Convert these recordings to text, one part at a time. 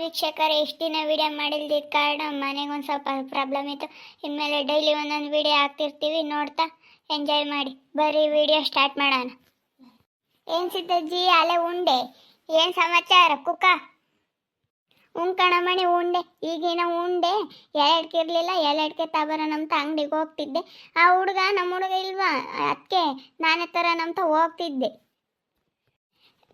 ವೀಕ್ಷಕರೇ ಎಷ್ಟು ದಿನ ವಿಡಿಯೋ ಮಾಡಿಲ್ದಿದ್ದ ಕಾರಣ ಮನೆಗೆ ಒಂದು ಸ್ವಲ್ಪ ಪ್ರಾಬ್ಲಮ್ ಇತ್ತು. ಇನ್ಮೇಲೆ ಡೈಲಿ ಒಂದೊಂದು ವಿಡಿಯೋ ಹಾಕ್ತಿರ್ತೀವಿ, ನೋಡ್ತಾ ಎಂಜಾಯ್ ಮಾಡಿ. ಬರೀ ವಿಡಿಯೋ ಸ್ಟಾರ್ಟ್ ಮಾಡೋಣ. ಏನು ಸಿದ್ದಜ್ಜಿ ಅಲೆ ಉಂಡೆ? ಏನು ಸಮಾಚಾರ? ಕುಕ್ಕ ಉಂಕಣಮಣಿ ಉಂಡೆ. ಈಗಿನ ಉಂಡೆ ಎರಡ್ಕೆ ಇರಲಿಲ್ಲ ಎರಡ್ಕೆ ತಬರೋಣಂತ ಅಂಗಡಿಗೆ ಹೋಗ್ತಿದ್ದೆ. ಆ ಹುಡುಗ ನಮ್ಮ ಹುಡುಗ ಇಲ್ವಾ? ಅದಕ್ಕೆ ನಾನೇ ತರೋಣಂತ ಹೋಗ್ತಿದ್ದೆ.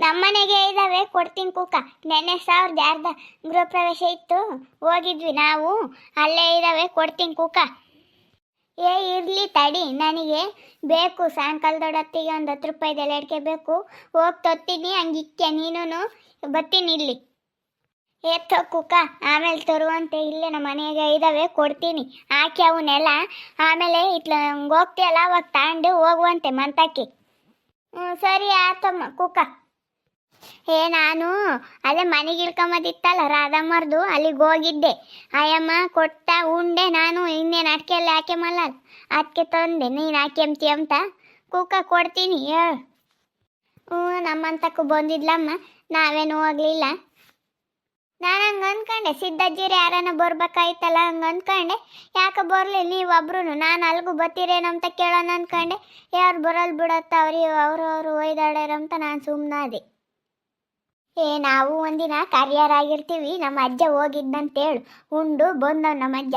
ನಮ್ಮನೆಗೆ ಇದ್ದಾವೆ, ಕೊಡ್ತೀನಿ ಕೂಕ ನೆನ್ನೆ ಸಾವಿರದ ಯಾರ್ದ ಗೃಹ ಪ್ರವೇಶ ಇತ್ತು, ಹೋಗಿದ್ವಿ ನಾವು. ಅಲ್ಲೇ ಇದ್ದಾವೆ, ಕೊಡ್ತೀನಿ ಕೂಕ ಏ, ಇರಲಿ ತಡಿ, ನನಗೆ ಬೇಕು. ಸಾಯಂಕಾಲದೊಡತ್ತಿಗೆ ಒಂದು ಹತ್ತು ರೂಪಾಯಿದೆಲ್ಲ ಅಡಿಕೆ ಬೇಕು. ಹೋಗಿ ತೊತ್ತೀನಿ ಹಂಗಿಕ್ಕೆ ನೀನು ಬರ್ತೀನಿ ಇಲ್ಲಿ. ಎತ್ತೋ ಕುಕ್ಕ, ಆಮೇಲೆ ತರುವಂತೆ ಇಲ್ಲೇ ನಮ್ಮ ಮನೆಗೆ ಇದ್ದಾವೆ, ಕೊಡ್ತೀನಿ. ಹಾಕಿ ಅವನ್ನೆಲ್ಲ. ಆಮೇಲೆ ಇಟ್ಲ, ಹಂಗೆ ಹೋಗ್ತೀಯಲ್ಲ, ಅವಾಗ ತಗೊಂಡು ಹೋಗುವಂತೆ ಮಂತಕ್ಕೆ. ಹ್ಞೂ ಸರಿ, ಆತಮ್ಮ, ಕುಕ್ಕ. ಏ ನಾನು ಅದೇ ಮನೆಗೆ ಇಳ್ಕೊಂಬದಿತ್ತಲ್ಲ, ರಾಧಮ್ಮರ್ದು, ಅಲ್ಲಿಗೆ ಹೋಗಿದ್ದೆ. ಅಯ್ಯಮ್ಮ, ಕೊಟ್ಟ ಉಂಡೆ ನಾನು ಇನ್ನೇನು ಅಡ್ಕೆಲ್ಲ ಮಲ್ಲ ಅದಕ್ಕೆ ತಂದೆ, ನೀನು ಹಾಕ್ಯಂತಿ ಅಂತ? ಕುಕ್ಕ ಕೊಡ್ತೀನಿ ಹ್ಞೂ, ನಮ್ಮಂತಕ್ಕೂ ಬಂದಿದ್ಲಮ್ಮ, ನಾವೇನು ಹೋಗ್ಲಿಲ್ಲ. ನಾನು ಹಂಗೆ ಅಂದ್ಕೊಂಡೆ ಸಿದ್ದಜ್ಜಿರು ಯಾರನ್ನ ಬರ್ಬೇಕಾಯ್ತಲ್ಲ ಹಂಗೆ ಅಂದ್ಕೊಂಡೆ ಯಾಕೆ ಬರಲಿ ನೀವೊಬ್ರು ನಾನು ಅಲ್ಗೂ ಬತ್ತಿರೇನಂತ ಕೇಳೋಣ ಅಂದ್ಕೊಂಡೆ ಯಾರು ಬರಲ್ ಬಿಡತ್ತ ಅವ್ರಿ, ಅವರು ಅವರು ಒಯ್ದಾಡ್ಯಾರಂತ ನಾನು ಸುಮ್ಮನಾದೆ ಏ, ನಾವು ಒಂದಿನ ಕರಿಯರಾಗಿರ್ತೀವಿ. ನಮ್ಮ ಅಜ್ಜ ಹೋಗಿದ್ದಂತೇಳು ಉಂಡು, ಬಂದವ್ ನಮ್ಮ ಅಜ್ಜ.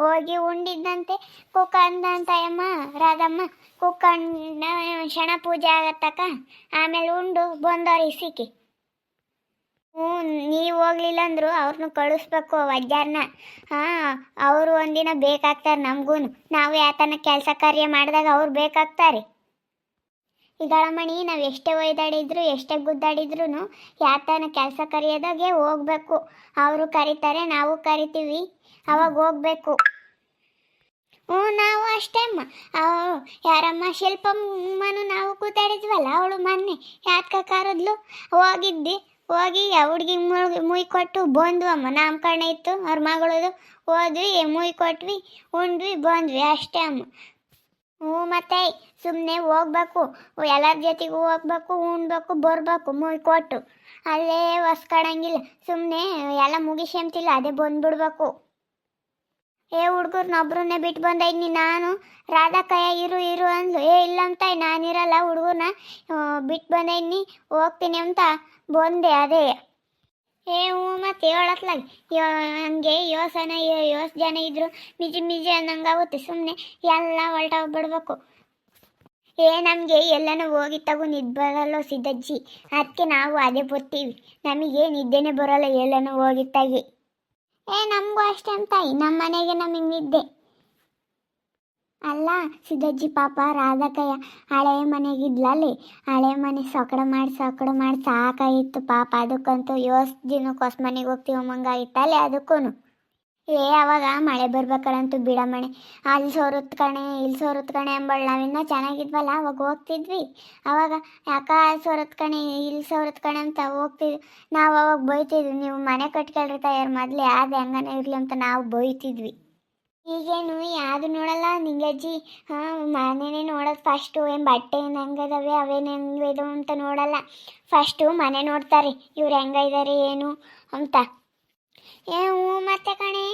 ಹೋಗಿ ಉಂಡಿದ್ದಂತೆ ಕುಕ್ಕ ಅಂದಂತ ಅಮ್ಮ ರಾಧಮ್ಮ ಕುಕ್ಕ ಕ್ಷಣ ಪೂಜೆ ಆಗತ್ತಕ್ಕ. ಆಮೇಲೆ ಉಂಡು ಬಂದವ್ರಿಗೆ ಸಿಕ್ಕಿ ಹ್ಞೂ, ನೀವು ಹೋಗ್ಲಿಲ್ಲ ಅಂದ್ರು ಅವ್ರನ್ನ ಕಳಿಸ್ಬೇಕು ಅಜ್ಜಾರನ್ನ ಹಾಂ, ಅವರು ಒಂದಿನ ಬೇಕಾಗ್ತಾರೆ ನಮಗೂ ನಾವು ಯಾತನ ಕೆಲಸ ಕಾರ್ಯ ಮಾಡಿದಾಗ ಅವ್ರು ಬೇಕಾಗ್ತಾರೆ. ಇಗಳಮಣಿ ನಾವು ಎಷ್ಟೇ ಒಯ್ದಾಡಿದ್ರು, ಎಷ್ಟೇ ಗುದ್ದಾಡಿದ್ರು ಯಾತನ ಕೆಲಸ ಕರೆಯೋದಾಗೆ ಹೋಗ್ಬೇಕು. ಅವರು ಕರೀತಾರೆ, ನಾವು ಕರಿತೀವಿ. ಅವಾಗ ಹೋಗ್ಬೇಕು. ಹ್ಞೂ, ನಾವು ಅಷ್ಟೇ ಅಮ್ಮ. ಯಾರಮ್ಮ, ಶಿಲ್ಪಮ್ಮನು ನಾವು ಕೂತಾಡಿದ್ವಲ್ಲ ಅವಳು ಮೊನ್ನೆ ಯಾತ್ಕ ಕರೆದ್ಲು. ಹೋಗಿದ್ದಿ ಹೋಗಿ ಹುಡ್ಗಿ ಮುಳ್, ಮುಯ್ ಕೊಟ್ಟು ಬಂದ್ವು ಅಮ್ಮ. ನಾಮಕರಣ ಇತ್ತು, ಅವ್ರ ಮಗಳದು. ಹೋದ್ವಿ, ಮುಯ್ ಕೊಟ್ವಿ, ಉಂಡ್ವಿ, ಬಂದ್ವಿ. ಅಷ್ಟೇ ಅಮ್ಮ. ಹ್ಞೂ ಮತ್ತೆ ಸುಮ್ಮನೆ ಹೋಗ್ಬೇಕು, ಎಲ್ಲರ ಜೊತೆಗೂ ಹೋಗ್ಬೇಕು, ಉಣ್ಬೇಕು, ಬರಬೇಕು ಮುಯ್ ಕೊಟ್ಟು. ಅಲ್ಲೇ ಹೊಸ್ಕಡಂಗಿಲ್ಲ ಸುಮ್ಮನೆ ಎಲ್ಲ ಮುಗಿಸ್ಕೊಂತಿಲ್ಲ ಅದೇ ಬಂದ್ಬಿಡ್ಬೇಕು. ಏ ಹುಡುಗರ್ನೊಬ್ರನ್ನೇ ಬಿಟ್ಟು ಬಂದೈನಿ ನಾನು? ರಾಧಾಕಯ್ಯ ಇರು ಇರು ಅಂದ್ಲು. ಏ ಇಲ್ಲ ಅಂತ ನಾನಿರಲ್ಲ ಹುಡುಗನ ಬಿಟ್ಟು ಬಂದೈನಿ ಹೋಗ್ತೀನಿ ಅಂತ ಬಂದೆ, ಅದೇ. ಏ, ಹ್ಞೂ, ಮತ್ತೆ ಹೇಳತ್ಲಾಗ. ಯೋ, ಹಂಗೆ ಯೋಸನ ಯೋಸ್ ಜನ ಇದ್ರು, ಮಿಜಿ ಮಿಜಿ ಅನ್ನಂಗಾಗುತ್ತೆ ಸುಮ್ಮನೆ ಎಲ್ಲ ಹೊಲ್ಟೋಗ್ಬಿಡ್ಬೇಕು ಏ, ನಮಗೆ ಎಲ್ಲಾನು ಹೋಗಿ ತಗೋ, ನಿದ್ದೆ ಬರಲ್ಲ ಸಿದ್ದಜ್ಜಿ. ಅದಕ್ಕೆ ನಾವು ಅದೇ ಬರ್ತೀವಿ. ನಮಗೆ ನಿದ್ದೆನೇ ಬರೋಲ್ಲ ಎಲ್ಲನೂ ಹೋಗಿ ತೆಗಿ. ಏ, ನಮಗೂ ಅಷ್ಟೇ ಅಂತ ನಮ್ಮ ಮನೆಗೆ ನಮಗೆ ನಿದ್ದೆ. ಅಲ್ಲ ಸಿದ್ದಜ್ಜಿ ಪಾಪ ರಾಧಕಯ್ಯ ಹಳೆ ಮನೆಗಿದ್ಲಲ್ಲಿ ಹಳೆ ಮನೆ ಸೊಕಡ ಮಾಡಿ ಸೊಕಡ ಮಾಡಿ ಸಾಕಾಗಿತ್ತು ಪಾಪ. ಅದಕ್ಕಂತೂ ಯೋಸ್ ದಿನಕ್ಕೆ ಹೊಸ ಮನೆಗೆ ಹೋಗ್ತೀವಿ ಮಂಗಾಗಿತ್ತಲ್ಲಿ ಅದಕ್ಕೂ ಏ, ಅವಾಗ ಮಳೆ ಬರ್ಬೇಕಂತೂ ಬಿಡ ಮಣೆ. ಅಲ್ಲಿ ಸೋರುತ್ ಕಣೆ, ಇಲ್ಲಿ ಸೋರುತ್ ಕಣೆ ಅಂಬಳು ನಾವಿನ್ನ ಚೆನ್ನಾಗಿದ್ವಲ್ಲ, ಅವಾಗ ಹೋಗ್ತಿದ್ವಿ. ಅವಾಗ ಯಾಕ ಸೋರುತ್ ಕಣೆ, ಇಲ್ಲಿ ಸೋರತ್ ಕಣೆ ಅಂತ ಹೋಗ್ತಿದ್ವಿ. ನಾವು ಅವಾಗ ಬೈತಿದ್ವಿ, ನೀವು ಮನೆ ಕಟ್ಕೊಳ್ರಿ ತಯಾರು, ಮೊದಲು ಯಾವ್ದು ಹೆಂಗನೇ ಇರಲಿ ಅಂತ ನಾವು ಬೈತಿದ್ವಿ. ಈಗೇನು, ಯಾವುದು ನೋಡಲ್ಲ. ನಿಂಗಜ್ಜಿ ಹಾಂ, ಮನೆನೇ ನೋಡೋದು ಫಸ್ಟು ಏನು ಬಟ್ಟೆ ಹೆಂಗದವೆ, ಅವೇನು ಹೆಂಗಿದು ಅಂತ ನೋಡಲ್ಲ. ಫಸ್ಟು ಮನೆ ನೋಡ್ತಾರೆ, ಇವ್ರು ಹೆಂಗಿದ್ದಾರೆ ಏನು ಅಂತ. ಏ, ಹ್ಞೂ ಮತ್ತೆ ಕಣೆ,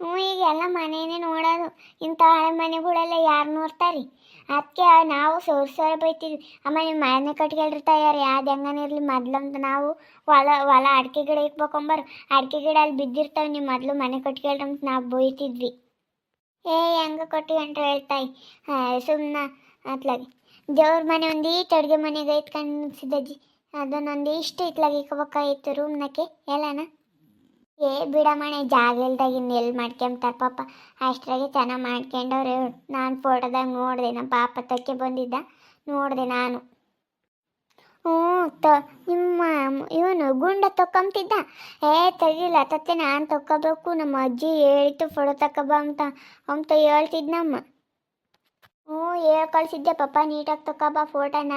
ಹ್ಞೂ ಈಗ ಎಲ್ಲ ಮನೆಯೇ ನೋಡೋದು. ಇಂಥ ಹಳೆ ಮನೆಗಳೆಲ್ಲ ಯಾರು ನೋಡ್ತಾರೆ? ಅದಕ್ಕೆ ನಾವು ಸೋರ್ ಸೋರ ಬೈತಿದ್ವಿ. ಅಮ್ಮ ನಿಮ್ಮ ಮನೆ ಕಟ್ಕೊಳ್ರಿ ತಯಾರು ಯಾವ್ದು ಹೆಂಗನಿರ್ಲಿ ಅಂತ ನಾವು ಹೊಲ ಹೊಲ ಅಡಿಕೆ ಗಿಡ ಇಟ್ಬೇಕೊಂಬರು ಅಡಿಕೆ ಗಿಡ ಅಲ್ಲಿ ಬಿದ್ದಿರ್ತಾವೆ ನೀವು ಮೊದಲು ಮನೆ ಕಟ್ಕೊಳ್ರಿ ಅಂತ ನಾವು ಬೈತಿದ್ವಿ. ಏ, ಹಂಗೆ ಕೊಟ್ಟಿ ಅಂತ ಹೇಳ್ತಾಯಿ? ಸುಮ್ಮನೆ ಅತ್ಲಾಗಿ. ದೇವ್ರ ಮನೆ ಒಂದು ಈಟ್ ಅಡುಗೆ ಮನೆಗೆ ಐತ್ ಕಣ್ಸಿದ್ದಜ್ಜಿ ಅದನ್ನೊಂದು ಇಷ್ಟು ಇತ್ಲಾಗೆ ಇಕ್ಕಬೇಕಾಗಿತ್ತು ರೂಮ್ನಕ್ಕೆ. ಎಲ್ಲನ? ಏ ಬಿಡಮಣೆ ಜಾಗ ಇಲ್ದಾಗ ಎಲ್ಲಿ ಮಾಡ್ಕೊಂಬ್ತಾರೆ ಪಾಪ. ಅಷ್ಟ್ರಾಗೆ ಚೆನ್ನಾಗಿ ಮಾಡ್ಕೊಂಡವ್ರೆ ನಾನು ಫೋಟೋದಾಗ ನೋಡಿದೆ ನಮ್ಮ ಪಾಪ ತಕ್ಕೆ ಬಂದಿದ್ದ ನೋಡಿದೆ ನಾನು. ಹ್ಞೂ, ತ ನಿಮ್ಮ ಇವನು ಗುಂಡ ತೊಕೊಂತಿದ್ದ ಏ ತೆಗಿಲ್ಲ ತತ್ತೆ ನಾನು ತಕ್ಕೋಬೇಕು. ನಮ್ಮ ಅಜ್ಜಿ ಹೇಳ್ತು ಫೋಟೋ ತಕೊಬ ಅಂತ ಅಂತ ಹೇಳ್ತಿದ್ನಮ್ಮ ಹ್ಞೂ, ಹೇಳಿ ಕಳ್ಸಿದ್ದೆ ಪಾಪ ನೀಟಾಗಿ ತಕೊಬ ಫೋಟೋನ.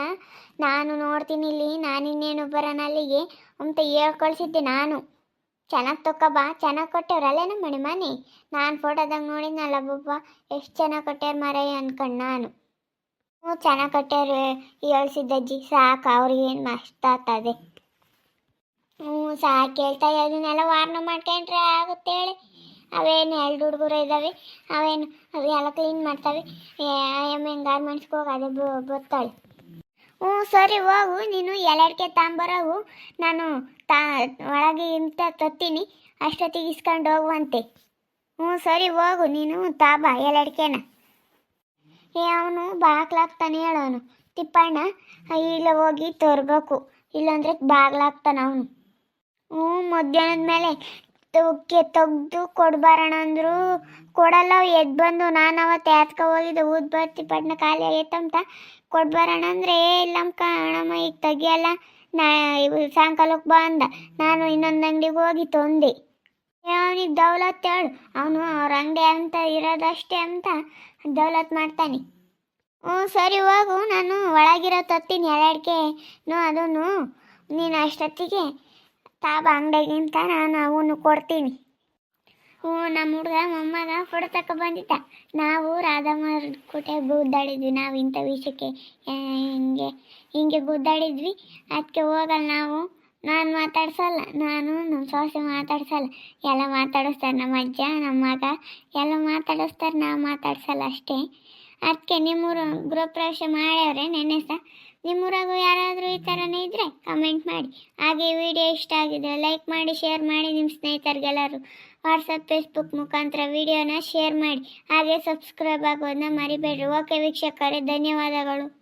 ನಾನು ನೋಡ್ತೀನಿ ಇಲ್ಲಿ ನಾನಿನ್ನೇನು ಬರೋಣ ಅಲ್ಲಿಗೆ ಅಂತ ಹೇಳಿ ಕಳ್ಸಿದ್ದೆ ನಾನು. ಚೆನ್ನಾಗಿ ತಕೊಬಾ ಚೆನ್ನಾಗಿ ಕೊಟ್ಟವ್ರಲ್ಲೇ ನಮ್ಮ ಮನೆ. ನಾನು ಫೋಟೋದಾಗ ನೋಡಿದ್ನಲ್ಲ ಪಪ್ಪ, ಎಷ್ಟು ಚೆನ್ನಾಗಿ ಕೊಟ್ಟಾರ ಮಾರಯ್ಯ ಅನ್ಕೊಂಡು ನಾನು. ಹ್ಞೂ, ಚೆನ್ನಾಗಿ ಕಟ್ಟಾರ ಹೇಳ್ಸಿದ್ದಜ್ಜಿ ಸಾಕು ಅವ್ರಿಗೇನು ಮಸ್ತ್ ಆಗ್ತದೆ. ಹ್ಞೂ, ಸಾಕು ಕೇಳ್ತಾ ಅದನ್ನೆಲ್ಲ ವಾರ್ನ ಮಾಡ್ಕೊಂಡ್ರೆ ಆಗುತ್ತೆ ಹೇಳಿ. ಅವೇನು ಎರಡು ಹುಡುಗರು ಇದ್ದಾವೆ ಅವೇನು, ಅವು ಎಲ್ಲ ಕ್ಲೀನ್ ಮಾಡ್ತಾವೆ. ಏನು ಗಾರ್ಮೆಂಟ್ಸ್ಗೆ ಹೋಗಿ ಅದೇ ಬರ್ತಾಳೆ ಹ್ಞೂ, ಸರಿ, ಹೋಗು. ನೀನು ಎಲ್ಲರಿಗೆ ತಾಂಬರೋವು ನಾನು ತಾ, ಒಳಗೆ ಇಂತ ತತ್ತೀನಿ. ಅಷ್ಟೊತ್ತಿಗೆ ಇಸ್ಕೊಂಡು ಹೋಗುವಂತೆ. ಹ್ಞೂ, ಸರಿ, ಹೋಗು. ನೀನು ತಾಬಾ ಎಲೆಡ್ಕೆನ ಏ, ಅವನು ಬಾಗ್ಲಾಗ್ತಾನೆ ಹೇಳೋನು. ತಿಪ್ಪಣ್ಣ ಇಲ್ಲ ಹೋಗಿ ತೋರ್ಬೇಕು. ಇಲ್ಲಾಂದ್ರೆ ಬಾಗ್ಲಾಗ್ತಾನ ಅವನು. ಹ್ಞೂ, ಮಧ್ಯಾಹ್ನದ ಮೇಲೆ ಕೆ ತೆಗ್ದು ಕೊಡ್ಬಾರಣ ಅಂದ್ರು. ಕೊಡಲ್ಲ ಎದ್ದು ಬಂದು. ನಾನು ಅವತ್ತು ಯಾತ್ಕ ಹೋಗಿದ್ದೆ, ಊದ್ ಬರ್ತಿ ಪಟ್ನ ಖಾಲಿ ಆಗೈತಂತ ಕೊಡ್ಬಾರಣ ಅಂದ್ರೆ ಇಲ್ಲಮ್ಮ ಅಣ್ಣಮ್ಮ, ಈಗ ತೆಗಿಯಲ್ಲ. ನಾ ಸಾಯಂಕಾಲಕ್ಕೆ ಬಾ ಅಂದ. ನಾನು ಇನ್ನೊಂದು ಅಂಗಡಿಗೆ ಹೋಗಿ ತೊಂದೆ. ಅವನಿಗೆ ದೌಲತ್ ಹೇಳು. ಅವನು ಅವ್ರ ಅಂಗಡಿ ಅಂತ ಇರೋದಷ್ಟೇ ಅಂತ ದೌಲತ್ ಮಾಡ್ತಾನೆ. ಹ್ಞೂ, ಸರಿ ಹೋಗು. ನಾನು ಒಳಗಿರೋ ತತ್ತೀನಿ ಎರಡಕ್ಕೆ ಅದನ್ನು ನೀನು ಅಷ್ಟೊತ್ತಿಗೆ ತಾಬ ಅಂಗಡಿಗಿಂತ ನಾನು ಅವನು ಕೊಡ್ತೀನಿ. ಹ್ಞೂ, ನಮ್ಮ ಹುಡುಗ ಮೊಮ್ಮಗ ಫೋಟೋ ತಕ ಬಂದಿದ್ದ ನಾವು ರಾಧಮ್ಮ ಕುಟೆ ಗುದ್ದಾಡಿದ್ವಿ. ನಾವು ಇಂಥ ವಿಷಯಕ್ಕೆ ಹಿಂಗೆ ಹಿಂಗೆ ಗುದ್ದಾಡಿದ್ವಿ. ಅದಕ್ಕೆ ಹೋಗಲ್ಲ ನಾವು. ನಾನು ಮಾತಾಡ್ಸಲ್ಲ, ನಾನು ನಮ್ಮ ಸೊಸೆ ಮಾತಾಡ್ಸಲ್ಲ. ಎಲ್ಲ ಮಾತಾಡಿಸ್ತಾರೆ ನಮ್ಮ ಅಜ್ಜ ನಮ್ಮ ಮಗ, ಎಲ್ಲ ಮಾತಾಡಿಸ್ತಾರೆ ನಾವು ಮಾತಾಡ್ಸಲ್ಲ ಅಷ್ಟೇ. ಅದಕ್ಕೆ ನಿಮ್ಮೂರು ಗೃಹ ಪ್ರವೇಶ ಮಾಡ್ಯವ್ರೆ ನೆನ್ನೆ ಸಹ ನಿಮ್ಮೂರಾಗೂ ಯಾರಾದರೂ ಈ ಥರನೇ ಇದ್ದರೆ ಕಮೆಂಟ್ ಮಾಡಿ. ಹಾಗೆ ವಿಡಿಯೋ ಇಷ್ಟ ಆಗಿದೆ ಲೈಕ್ ಮಾಡಿ ಶೇರ್ ಮಾಡಿ ನಿಮ್ಮ ಸ್ನೇಹಿತರಿಗೆಲ್ಲರೂ. ವಾಟ್ಸಪ್ ಫೇಸ್ಬುಕ್ ಮುಖಾಂತರ ವಿಡಿಯೋನ ಶೇರ್ ಮಾಡಿ. ಹಾಗೆ ಸಬ್ಸ್ಕ್ರೈಬ್ ಆಗೋದನ್ನ ಮರಿಬೇಡ್ರಿ. ಓಕೆ ವೀಕ್ಷಕರೇ, ಧನ್ಯವಾದಗಳು.